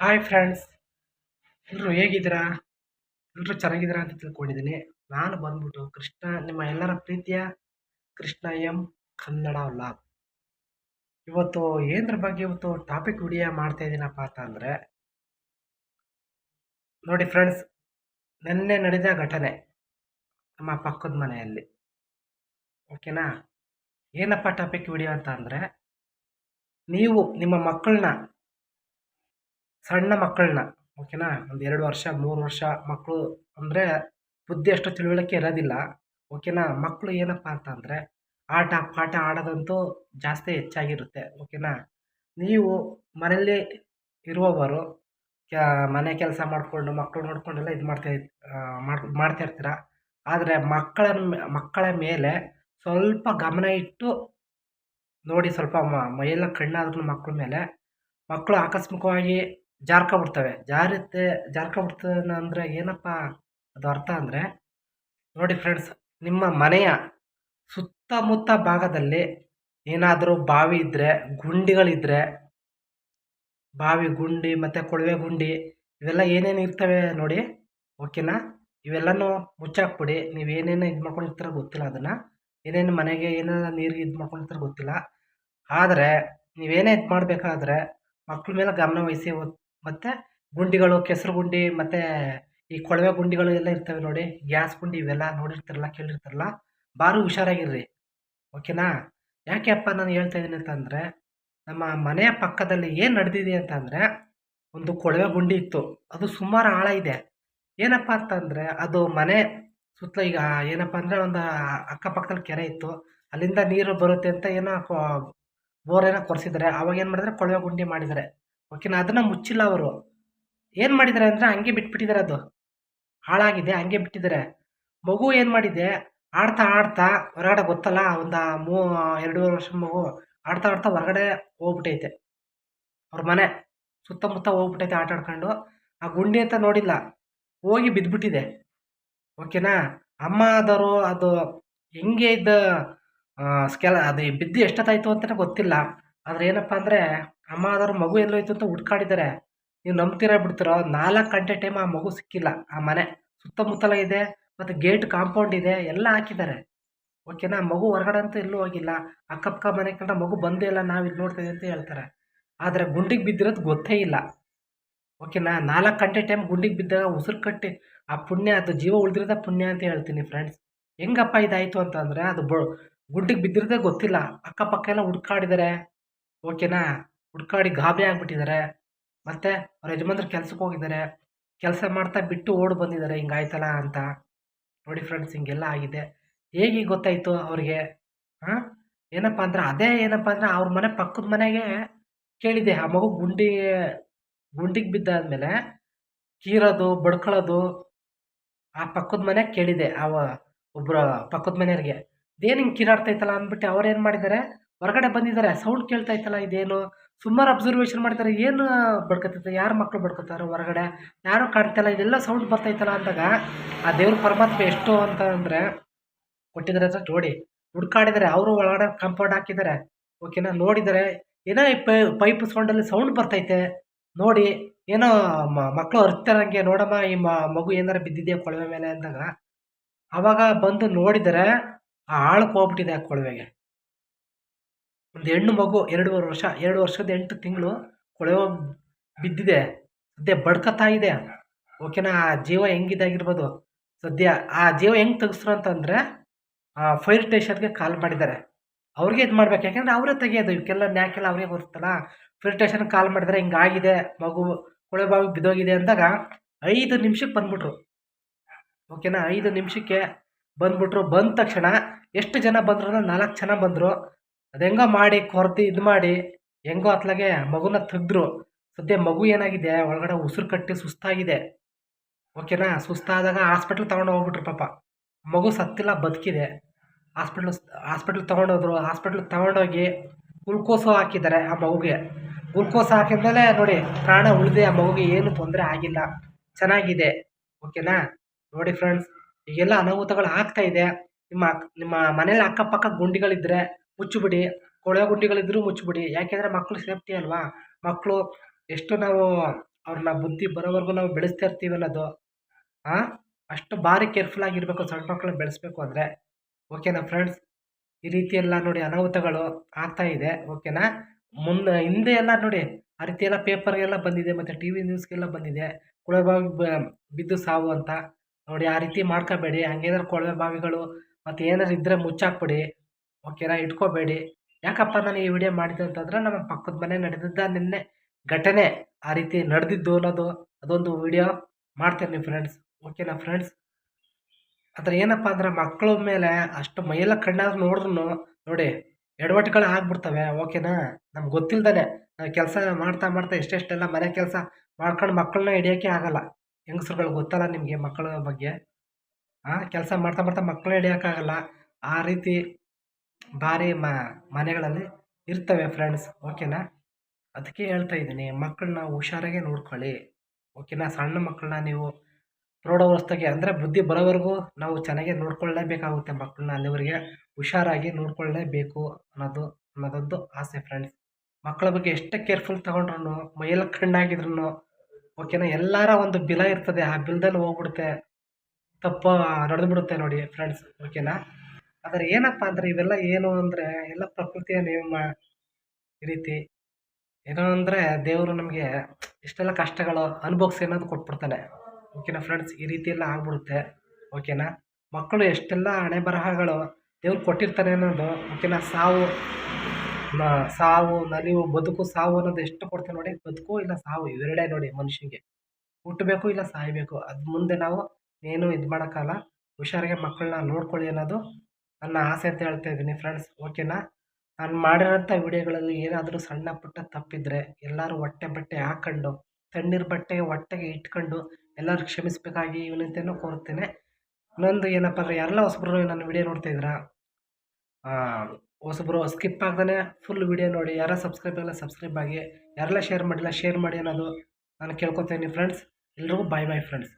Hi friends ಎಲ್ಲರೂ ಹೇಗಿದ್ದೀರಾ? ಎಲ್ಲರೂ ಚೆನ್ನಾಗಿದ್ದೀರಾ ಅಂತ ತಿಳ್ಕೊಂಡಿದ್ದೀನಿ. ನಾನು ಬಂದ್ಬಿಟ್ಟು ಕೃಷ್ಣ, ನಿಮ್ಮ ಎಲ್ಲರ ಪ್ರೀತಿಯ ಕೃಷ್ಣ ಎಂ ಕನ್ನಡ ವ್ಲಾಗ್ ಇವತ್ತು ಏನರ ಬಗ್ಗೆ ಇವತ್ತು ಟಾಪಿಕ್ ವಿಡಿಯೋ ಮಾಡ್ತಾ ಇದ್ದೀನಪ್ಪ ಅಂತ ಅಂದರೆ, ನೋಡಿ ಫ್ರೆಂಡ್ಸ್ ನಿನ್ನೆ ನಡೆದ ಘಟನೆ ನಮ್ಮ ಪಕ್ಕದ ಮನೆಯಲ್ಲಿ. ಓಕೆನಾ ಏನಪ್ಪ ಟಾಪಿಕ್ ವಿಡಿಯೋ ಅಂತ ಅಂದರೆ, ನೀವು ನಿಮ್ಮ ಮಕ್ಕಳನ್ನ ಸಣ್ಣ ಮಕ್ಕಳನ್ನ ಓಕೆನಾ ಒಂದು ಎರಡು ವರ್ಷ, ಮೂರು ವರ್ಷ ಮಕ್ಕಳು ಅಂದರೆ ಬುದ್ಧಿ ಅಷ್ಟು ತಿಳುವಳಿಕೆ ಇರೋದಿಲ್ಲ. ಓಕೆನಾ ಮಕ್ಕಳು ಏನಪ್ಪ ಅಂತಂದರೆ ಆಟ, ಪಾಠ ಆಡೋದಂತೂ ಜಾಸ್ತಿ ಹೆಚ್ಚಾಗಿರುತ್ತೆ. ಓಕೆನಾ ನೀವು ಮನೆಯಲ್ಲಿ ಇರುವವರು, ಕ್ಯಾ, ಮನೆ ಕೆಲಸ ಮಾಡಿಕೊಂಡು ಮಕ್ಕಳು ನೋಡಿಕೊಂಡೆಲ್ಲ ಇದು ಮಾಡ್ತಾ ಮಾಡ್, ಮಾಡ್ತಾ ಇರ್ತೀರ? ಆದರೆ ಮಕ್ಕಳ ಮಕ್ಕಳ ಮೇಲೆ ಸ್ವಲ್ಪ ಗಮನ ಇಟ್ಟು ನೋಡಿ, ಸ್ವಲ್ಪ ಮೈಯೆಲ್ಲ ಕಣ್ಣಾದ್ರೂ ಮಕ್ಕಳ ಮೇಲೆ ಮಕ್ಕಳು ಆಕಸ್ಮಿಕವಾಗಿ ಜಾರ್ಕೊಂಬಿಡ್ತವೆ ಜಾರುತ್ತೆ ಜಾರ್ಕೊಂಬಿಡ್ತವೆ ಅಂದರೆ ಏನಪ್ಪ ಅದು ಅರ್ಥ ಅಂದರೆ, ನೋಡಿ ಫ್ರೆಂಡ್ಸ್ ನಿಮ್ಮ ಮನೆಯ ಸುತ್ತಮುತ್ತ ಭಾಗದಲ್ಲಿ ಏನಾದರೂ ಬಾವಿ ಇದ್ದರೆ ಗುಂಡಿಗಳಿದ್ದರೆ ಬಾವಿ ಗುಂಡಿ ಮತ್ತು ಕೊಳವೆ ಗುಂಡಿ ಇವೆಲ್ಲ ಏನೇನು ಇರ್ತವೆ ನೋಡಿ ಓಕೆನಾ ಇವೆಲ್ಲನೂ ಮುಚ್ಚಾಕ್ಬಿಡಿ. ನೀವು ಏನೇನು ಇದು ಮಾಡ್ಕೊಂಡಿರ್ತಾರೋ ಗೊತ್ತಿಲ್ಲ ಅದನ್ನು. ಏನೇನು ಮನೆಗೆ ಏನೇನು ನೀರಿಗೆ ಇದು ಮಾಡ್ಕೊಂಡಿರ್ತಾರೋ ಗೊತ್ತಿಲ್ಲ. ಆದರೆ ನೀವೇನೇ ಇದು ಮಾಡಬೇಕಾದ್ರೆ ಮಕ್ಕಳ ಮೇಲೆ ಗಮನ ವಹಿಸಿ ಮತ್ತು ಗುಂಡಿಗಳು, ಕೆಸರು ಗುಂಡಿ, ಮತ್ತು ಈ ಕೊಳವೆ ಗುಂಡಿಗಳು ಎಲ್ಲ ಇರ್ತವೆ ನೋಡಿ, ಗ್ಯಾಸ್ ಗುಂಡಿ ಇವೆಲ್ಲ ನೋಡಿರ್ತಾರಲ್ಲ, ಕೇಳಿರ್ತಾರಲ್ಲ, ಬಾರು ಹುಷಾರಾಗಿರ್ರಿ. ಓಕೆನಾ ಯಾಕೆಪ್ಪ ನಾನು ಹೇಳ್ತಾ ಇದ್ದೀನಿ ಅಂತಂದರೆ ನಮ್ಮ ಮನೆಯ ಪಕ್ಕದಲ್ಲಿ ಏನು ನಡೆದಿದೆ ಅಂತಂದರೆ ಒಂದು ಕೊಳವೆ ಗುಂಡಿ ಇತ್ತು. ಅದು ಸುಮಾರು ಆಳ ಇದೆ. ಏನಪ್ಪ ಅಂತಂದರೆ ಅದು ಮನೆ ಸುತ್ತಲೂ ಈಗ ಏನಪ್ಪ ಅಂದರೆ ಒಂದು ಅಕ್ಕಪಕ್ಕದಲ್ಲಿ ಕೆರೆ ಇತ್ತು. ಅಲ್ಲಿಂದ ನೀರು ಬರುತ್ತೆ ಅಂತ ಏನೋ ಬೋರ್ ಏನೋ ಕೊರೆಸಿದ್ದಾರೆ. ಅವಾಗ ಏನು ಮಾಡಿದ್ರೆ ಕೊಳವೆ ಗುಂಡಿ ಮಾಡಿದ್ದಾರೆ. ಓಕೆನಾ? ಅದನ್ನು ಮುಚ್ಚಿಲ್ಲ ಅವರು. ಏನು ಮಾಡಿದ್ದಾರೆ ಅಂದರೆ ಹಂಗೆ ಬಿಟ್ಬಿಟ್ಟಿದ್ದಾರೆ ಅದು. ಹಾಳಾಗಿದೆ, ಹಂಗೆ ಬಿಟ್ಟಿದ್ದಾರೆ. ಮಗು ಏನು ಮಾಡಿದೆ? ಆಡ್ತಾ ಆಡ್ತಾ ಹೊರಗಡೆ ಗೊತ್ತಲ್ಲ, ಒಂದು ಮೂ, ಎರಡೂವರೆ ವರ್ಷ ಮಗು ಆಡ್ತಾ ಆಡ್ತಾ ಹೊರಗಡೆ ಹೋಗ್ಬಿಟ್ಟೈತೆ. ಅವ್ರ ಮನೆ, ಸುತ್ತಮುತ್ತ ಹೋಗ್ಬಿಟ್ಟೈತೆ ಆಟ ಆಡ್ಕೊಂಡು. ಆ ಗುಂಡಿ ಅಂತ ನೋಡಿಲ್ಲ, ಹೋಗಿ ಬಿದ್ದುಬಿಟ್ಟಿದೆ ಓಕೆನಾ? ಅಮ್ಮ ಆದವರು ಅದು ಹೆಂಗೆ ಇದ್ದ ಸ್ಕೆಲ, ಅದು ಬಿದ್ದು ಎಷ್ಟೊತ್ತಾಯ್ತು ಅಂತಲೇ ಗೊತ್ತಿಲ್ಲ. ಆದರೆ ಏನಪ್ಪ ಅಂದರೆ ಅಮ್ಮ ಅದರ ಮಗು ಎಲ್ಲೋಯ್ತು ಅಂತ ಹುಡ್ಕಾಡಿದ್ದಾರೆ ನೀವು ನಂಬ್ತೀರ ಬಿಡ್ತೀರೋ? ನಾಲ್ಕು ಗಂಟೆ ಟೈಮ್ ಆ ಮಗು ಸಿಕ್ಕಿಲ್ಲ ಆ ಮನೆ. ಸುತ್ತಮುತ್ತಲ ಇದೆ, ಮತ್ತು ಗೇಟ್ ಕಾಂಪೌಂಡ್ ಇದೆ, ಎಲ್ಲ ಹಾಕಿದ್ದಾರೆ ಓಕೆನಾ ಮಗು ಹೊರಗಡೆ ಅಂತೂ ಎಲ್ಲೂ ಹೋಗಿಲ್ಲ. ಅಕ್ಕಪಕ್ಕ ಮನೆ ಕಂಡ ಮಗು ಬಂದೇ ಇಲ್ಲ, ನಾವು ಇಲ್ಲಿ ನೋಡ್ತೇವೆ ಅಂತ ಹೇಳ್ತಾರೆ. ಆದರೆ ಗುಂಡಿಗೆ ಬಿದ್ದಿರೋದು ಗೊತ್ತೇ ಇಲ್ಲ. ಓಕೆನಾ ನಾಲ್ಕು ಗಂಟೆ ಟೈಮ್ ಗುಂಡಿಗೆ ಬಿದ್ದಾಗ ಉಸಿರು ಕಟ್ಟಿ, ಆ ಪುಣ್ಯ, ಅದು ಜೀವ ಉಳಿದಿರೋದ ಪುಣ್ಯ ಅಂತ ಹೇಳ್ತೀನಿ ಫ್ರೆಂಡ್ಸ್ ಹೆಂಗಪ್ಪ ಇದಾಯಿತು ಅಂತಂದರೆ ಅದು ಬ, ಗುಂಡಿಗೆ ಬಿದ್ದಿರೋದೇ ಗೊತ್ತಿಲ್ಲ. ಅಕ್ಕಪಕ್ಕ ಎಲ್ಲ ಹುಡ್ಕಾಡಿದ್ದಾರೆ ಓಕೆನಾ ಹುಡ್ಕಾಡಿ ಗಾಬರಿ ಆಗಿಬಿಟ್ಟಿದ್ದಾರೆ ಮತ್ತು ಅವ್ರ ಯಜಮಾನ್ರು ಕೆಲ್ಸಕ್ಕೆ ಹೋಗಿದ್ದಾರೆ. ಕೆಲಸ ಮಾಡ್ತಾ ಬಿಟ್ಟು ಓಡಿ ಬಂದಿದ್ದಾರೆ ಹಿಂಗಾಯ್ತಲ್ಲ ಅಂತ. ನೋಡಿ ಫ್ರೆಂಡ್ಸ್ ಹಿಂಗೆಲ್ಲ ಆಗಿದೆ. ಹೇಗೆ ಗೊತ್ತಾಯಿತು ಅವ್ರಿಗೆ? ಹಾಂ? ಏನಪ್ಪ ಅಂದ್ರೆ ಅದೇ ಏನಪ್ಪ ಅಂದ್ರೆ ಅವ್ರ ಮನೆ ಪಕ್ಕದ ಮನೆಗೆ ಕೇಳಿದೆ. ಆ ಮಗು ಗುಂಡಿ, ಗುಂಡಿಗೆ ಬಿದ್ದಾದ್ಮೇಲೆ ಕೀರೋದು ಬಡ್ಕೊಳ್ಳೋದು ಆ ಪಕ್ಕದ ಮನೆ ಕೇಳಿದೆ. ಅವ ಒಬ್ಬರ ಪಕ್ಕದ ಮನೆಯವ್ರಿಗೆ. ಇದೇನು ಹಿಂಗೆ ಕೀರಾಡ್ತೈತಲ್ಲ ಅಂದ್ಬಿಟ್ಟು ಅವ್ರು ಏನು ಮಾಡಿದ್ದಾರೆ? ಹೊರಗಡೆ ಬಂದಿದ್ದಾರೆ ಸೌಂಡ್ ಕೇಳ್ತಾ ಇತ್ತಲ್ಲ ಇದೇನು? ಸುಮಾರು ಅಬ್ಸರ್ವೇಷನ್ ಮಾಡ್ತಾರೆ, ಏನು ಬಡ್ಕೊತೈತೆ ಯಾರು ಮಕ್ಕಳು ಬಡ್ಕೊತಾರೆ ಹೊರಗಡೆ? ಯಾರು ಕಾಣ್ತಿಲ್ಲ, ಇದೆಲ್ಲ ಸೌಂಡ್ ಬರ್ತೈತಲ್ಲ ಅಂದಾಗ, ಆ ದೇವ್ರ ಪರಮಾತ್ಮ ಎಷ್ಟು ಅಂತ ಅಂದರೆ, ಕೊಟ್ಟಿದ್ದಾರೆ ಅಂತ ನೋಡಿ. ಹುಡ್ಕಾಡಿದ್ದಾರೆ, ಅವರು ಒಳಗಡೆ ಕಂಪೌಂಡ್ ಹಾಕಿದ್ದಾರೆ. ಓಕೆನಾ ನೋಡಿದರೆ ಏನೋ ಈ ಪೈಪ್ ಸೌಂಡಲ್ಲಿ ಸೌಂಡ್ ಬರ್ತೈತೆ. ನೋಡಿ, ಏನೋ ಮಕ್ಕಳು ಅರ್ತಾರಂಗೆ, ನೋಡಮ್ಮ, ಈ ಮಗು ಏನಾರು ಬಿದ್ದಿದೆಯಾ ಕೊಳವೆ ಮೇಲೆ ಅಂದಾಗ ಆವಾಗ ಬಂದು ನೋಡಿದರೆ, ಆ ಆಳಕ್ಕೆ ಹೋಗ್ಬಿಟ್ಟಿದೆ ಆ ಕೊಳವೆಗೆ. ಒಂದು ಹೆಣ್ಣು ಮಗು ಎರಡೂವರೆ ವರ್ಷ, ಎರಡು ವರ್ಷದ ಎಂಟು ತಿಂಗಳು ಕೊಳೆವ ಬಿದ್ದಿದೆ. ಸದ್ಯ ಬಡ್ಕತ್ತಾ ಇದೆ. ಓಕೆನಾ? ಆ ಜೀವ ಹೆಂಗಿದಾಗಿರ್ಬೋದು ಸದ್ಯ ಆ ಜೀವ ಹೆಂಗೆ ತೆಗೆಸ್ರು ಅಂತಂದರೆ, ಆ ಫೈರ್ ಸ್ಟೇಷನ್ಗೆ ಕಾಲ್ ಮಾಡಿದ್ದಾರೆ. ಅವ್ರಿಗೆ ಇದು ಮಾಡ್ಬೇಕು. ಯಾಕೆಂದರೆ ಅವರೇ ತೆಗೆಯೋದು. ಇವಕ್ಕೆಲ್ಲ ನ್ಯಾಕೆಲ್ಲ ಅವರೇ ಬರುತ್ತಲ್ಲ ಫೈರ್ ಸ್ಟೇಷನ್ಗೆ ಕಾಲ್ ಮಾಡಿದರೆ ಹಿಂಗಾಗಿದೆ ಮಗು ಕೊಳೆ ಬಾವಿ ಬಿದ್ದೋಗಿದೆ ಅಂದಾಗ ಐದು ನಿಮಿಷಕ್ಕೆ ಬಂದ್ಬಿಟ್ರು. ಓಕೆನಾ? ಐದು ನಿಮಿಷಕ್ಕೆ ಬಂದ್ಬಿಟ್ರು. ಬಂದ ತಕ್ಷಣ ಎಷ್ಟು ಜನ ಬಂದರು ಅಂದ್ರೆ ನಾಲ್ಕು ಜನ ಬಂದರು. ಅದು ಮಾಡಿ ಕೊರ್ದು ಇದು ಮಾಡಿ ಹೆಂಗೋ ಅತ್ಲಾಗೆ ಮಗುನ ತೆಗ್ದ್ರು ಸದ್ಯ ಮಗು ಏನಾಗಿದೆ? ಒಳಗಡೆ ಉಸಿರು ಕಟ್ಟಿ ಸುಸ್ತಾಗಿದೆ. ಓಕೆನಾ ಸುಸ್ತಾದಾಗ ಹಾಸ್ಪಿಟ್ಲ್ ತೊಗೊಂಡು ಹೋಗ್ಬಿಟ್ರು ಪಾಪ. ಮಗು ಸತ್ತಿಲ್ಲ, ಬದುಕಿದೆ. ಹಾಸ್ಪಿಟ್ಲ್ ಹಾಸ್ಪಿಟ್ಲ್ ತೊಗೊಂಡೋದ್ರು ಹಾಸ್ಪಿಟ್ಲ್ ತೊಗೊಂಡೋಗಿ ಗ್ಲುಕೋಸು ಹಾಕಿದ್ದಾರೆ ಆ ಮಗುಗೆ. ಗ್ಲುಕೋಸ್ ಹಾಕಿದ್ಮೇಲೆ ನೋಡಿ ಪ್ರಾಣ ಉಳಿದೆ ಆ ಮಗುಗೆ, ಏನು ತೊಂದರೆ ಆಗಿಲ್ಲ. ಚೆನ್ನಾಗಿದೆ. ಓಕೆನಾ ನೋಡಿ ಫ್ರೆಂಡ್ಸ್ ಈಗೆಲ್ಲ ಅನಾಹುತಗಳು ಆಗ್ತಾ ಇದೆ. ನಿಮ್ಮ ನಿಮ್ಮ ಮನೇಲಿ ಅಕ್ಕಪಕ್ಕ ಗುಂಡಿಗಳಿದ್ದರೆ ಮುಚ್ಚಿಬಿಡಿ. ಕೊಳೆ ಗುಂಡಿಗಳಿದ್ದರೂ ಮುಚ್ಚಿಬಿಡಿ. ಯಾಕೆಂದರೆ ಮಕ್ಕಳು ಸೇಫ್ಟಿ ಅಲ್ವಾ? ಮಕ್ಕಳು ಎಷ್ಟು ನಾವು ಅವ್ರನ್ನ ಬುದ್ಧಿ ಬರೋವರೆಗೂ ನಾವು ಬೆಳೆಸ್ತಾ ಇರ್ತೀವಲ್ಲ ಅದು ಹಾಂ ಅಷ್ಟು ಭಾರಿ ಕೇರ್ಫುಲ್ ಆಗಿರಬೇಕು ಸಣ್ಣ ಮಕ್ಕಳನ್ನ ಬೆಳೆಸ್ಬೇಕು ಅಂದರೆ. ಓಕೆನಾ ಫ್ರೆಂಡ್ಸ್? ಈ ರೀತಿ ಎಲ್ಲ ನೋಡಿ ಅನಾಹುತಗಳು ಆಗ್ತಾ ಇದೆ. ಓಕೆನಾ? ಮುಂದೆ ಹಿಂದೆ ಎಲ್ಲ ನೋಡಿ, ಆ ರೀತಿ ಎಲ್ಲ ಪೇಪರ್ಗೆಲ್ಲ ಬಂದಿದೆ, ಮತ್ತು ಟಿ ವಿ ನ್ಯೂಸ್ಗೆಲ್ಲ ಬಂದಿದೆ. ಕೊಳವೆ ಬಾವಿ ಬಿದ್ದು ಸಾವು ಅಂತ. ನೋಡಿ ಆ ರೀತಿ ಮಾಡ್ಕೋಬೇಡಿ. ಹಂಗೇನಾದ್ರು ಕೊಳವೆ ಬಾವಿಗಳು ಮತ್ತು ಏನಾದ್ರು ಇದ್ದರೆ ಮುಚ್ಚಾಕ್ಬಿಡಿ. ಓಕೆನಾ ಇಟ್ಕೋಬೇಡಿ. ಯಾಕಪ್ಪ ನಾನು ಈ ವಿಡಿಯೋ ಮಾಡಿದೆ ಅಂತಂದ್ರೆ ನಮ್ಮ ಪಕ್ಕದ ಮನೆ ನಡೆದಿದ್ದ ನಿನ್ನೆ ಘಟನೆ ಆ ರೀತಿ ನಡೆದಿದ್ದು ಅನ್ನೋದು, ಅದೊಂದು ವಿಡಿಯೋ ಮಾಡ್ತೀನಿ ಫ್ರೆಂಡ್ಸ್ ಓಕೆನಾ ಫ್ರೆಂಡ್ಸ್ ಅದ್ರ ಏನಪ್ಪ ಅಂದ್ರೆ ಮಕ್ಕಳ ಮೇಲೆ ಅಷ್ಟು ಮೈಯೆಲ್ಲ ಕಣ್ಣಾದ್ರು ನೋಡಿದ್ರು ನೋಡಿ ಎಡವಟ್ಟುಗಳು ಆಗ್ಬಿಡ್ತವೆ ಓಕೆನಾ ನಮ್ಗೆ ಗೊತ್ತಿಲ್ಲದೆ ನಾವು ಕೆಲಸ ಮಾಡ್ತಾ ಮಾಡ್ತಾ ಎಷ್ಟೆಷ್ಟೆಲ್ಲ ಮನೆ ಕೆಲಸ ಮಾಡ್ಕೊಂಡು ಮಕ್ಕಳನ್ನ ಹಿಡಿಯೋಕ್ಕೆ ಆಗಲ್ಲ. ಹೆಂಗಸ್ರುಗಳು ಗೊತ್ತಲ್ಲ ನಿಮಗೆ ಮಕ್ಕಳ ಬಗ್ಗೆ? ಆ, ಕೆಲಸ ಮಾಡ್ತಾ ಮಾಡ್ತಾ ಮಕ್ಕಳನ್ನ ಹಿಡಿಯೋಕ್ಕಾಗಲ್ಲ ಆ ರೀತಿ ಭಾರಿ ಮ, ಮನೆಗಳಲ್ಲಿ ಇರ್ತವೆ ಫ್ರೆಂಡ್ಸ್ ಓಕೆನಾ ಅದಕ್ಕೆ ಹೇಳ್ತಾ ಇದ್ದೀನಿ ಮಕ್ಕಳನ್ನ ಹುಷಾರಾಗೆ ನೋಡ್ಕೊಳ್ಳಿ ಓಕೆನಾ ಸಣ್ಣ ಮಕ್ಕಳನ್ನ ನೀವು ಪ್ರೌಢಾವಸ್ಥೆಗೆ ಅಂದರೆ ಬುದ್ಧಿ ಬರೋವರೆಗೂ ನಾವು ಚೆನ್ನಾಗಿ ನೋಡ್ಕೊಳ್ಳೇಬೇಕಾಗುತ್ತೆ ಮಕ್ಕಳನ್ನ ಅಲ್ಲಿವರೆಗೆ ಹುಷಾರಾಗಿ ನೋಡ್ಕೊಳ್ಳೇಬೇಕು ಅನ್ನೋದು, ಅನ್ನೋದೊಂದು ಆಸೆ ಫ್ರೆಂಡ್ಸ್ ಮಕ್ಕಳ ಬಗ್ಗೆ ಎಷ್ಟೇ ಕೇರ್ಫುಲ್ ತೊಗೊಂಡ್ರು ಮೈಯಲ್ಲಿ ಕಣ್ಣಾಗಿದ್ರು ಓಕೆನಾ ಎಲ್ಲರ ಒಂದು ಬಿಲ ಇರ್ತದೆ, ಆ ಬಿಲ್ದಲ್ಲಿ ಹೋಗ್ಬಿಡುತ್ತೆ, ತಪ್ಪು ನಡೆದ್ಬಿಡುತ್ತೆ ನೋಡಿ ಫ್ರೆಂಡ್ಸ್ ಓಕೆನಾ ಆದರೆ ಏನಪ್ಪ ಅಂದರೆ ಇವೆಲ್ಲ ಏನು ಅಂದರೆ ಎಲ್ಲ ಪ್ರಕೃತಿಯ ನಿಯಮ ಈ ರೀತಿ. ಏನೋ ಅಂದರೆ ದೇವರು ನಮಗೆ ಇಷ್ಟೆಲ್ಲ ಕಷ್ಟಗಳು ಅನುಭವಿಸಿ ಅನ್ನೋದು ಕೊಟ್ಬಿಡ್ತಾನೆ. ಓಕೆನಾ ಫ್ರೆಂಡ್ಸ್ ಈ ರೀತಿ ಎಲ್ಲ ಆಗ್ಬಿಡುತ್ತೆ. ಓಕೆನಾ ಮಕ್ಕಳು ಎಷ್ಟೆಲ್ಲ ಹಣೆ ಬರಹಗಳು ದೇವ್ರು ಕೊಟ್ಟಿರ್ತಾನೆ ಅನ್ನೋದು ಓಕೆನಾ ಸಾವು ಸಾವು, ನಲಿವು, ಬದುಕು, ಸಾವು ಅನ್ನೋದು ಎಷ್ಟು ಕೊಡ್ತಾನೆ ನೋಡಿ? ಬದುಕು ಇಲ್ಲ ಸಾವು, ಇವೆರಡೇ ನೋಡಿ ಮನುಷ್ಯನಿಗೆ. ಹುಟ್ಟಬೇಕು ಇಲ್ಲ ಸಾಯಬೇಕು. ಅದು ಮುಂದೆ ನಾವು ಏನು ಇದು ಮಾಡೋಕ್ಕಲ್ಲ ಹುಷಾರಿಗೆ ಮಕ್ಕಳನ್ನ ನೋಡ್ಕೊಳ್ಳಿ ಅನ್ನೋದು ನನ್ನ ಆಸೆ ಅಂತ ಹೇಳ್ತಾ ಇದ್ದೀನಿ ಫ್ರೆಂಡ್ಸ್ ಓಕೆನಾ ನಾನು ಮಾಡಿರೋಂಥ ವಿಡಿಯೋಗಳಲ್ಲಿ ಏನಾದರೂ ಸಣ್ಣ ಪುಟ್ಟ ತಪ್ಪಿದ್ರೆ ಎಲ್ಲರೂ ಹೊಟ್ಟೆ ಬಟ್ಟೆ ಹಾಕ್ಕೊಂಡು ತಣ್ಣೀರು ಬಟ್ಟೆ ಹೊಟ್ಟೆಗೆ ಇಟ್ಕೊಂಡು ಎಲ್ಲರೂ ಕ್ಷಮಿಸಬೇಕಾಗಿ ವಿನಂತಿಯನ್ನು ಕೋರುತ್ತೇನೆ. ಇನ್ನೊಂದು ಏನಪ್ಪ ಅಂದರೆ, ಯಾರೆಲ್ಲ ಹೊಸಬ್ರು ನನ್ನ ವಿಡಿಯೋ ನೋಡ್ತಾ ಇದ್ದೀರಾ? ಹೊಸಬ್ರು ಸ್ಕಿಪ್ ಆಗ್ದೇ ಫುಲ್ ವಿಡಿಯೋ ನೋಡಿ. ಯಾರ ಸಬ್ಸ್ಕ್ರೈಬ್ ಎಲ್ಲ ಸಬ್ಸ್ಕ್ರೈಬ್ ಆಗಿ. ಯಾರೆಲ್ಲ ಶೇರ್ ಮಾಡಿಲ್ಲ ಶೇರ್ ಮಾಡಿ ಅನ್ನೋದು ನಾನು ಕೇಳ್ಕೊತೀನಿ ಫ್ರೆಂಡ್ಸ್ ಎಲ್ರಿಗೂ ಬಾಯ್ ಬಾಯ್ ಫ್ರೆಂಡ್ಸ್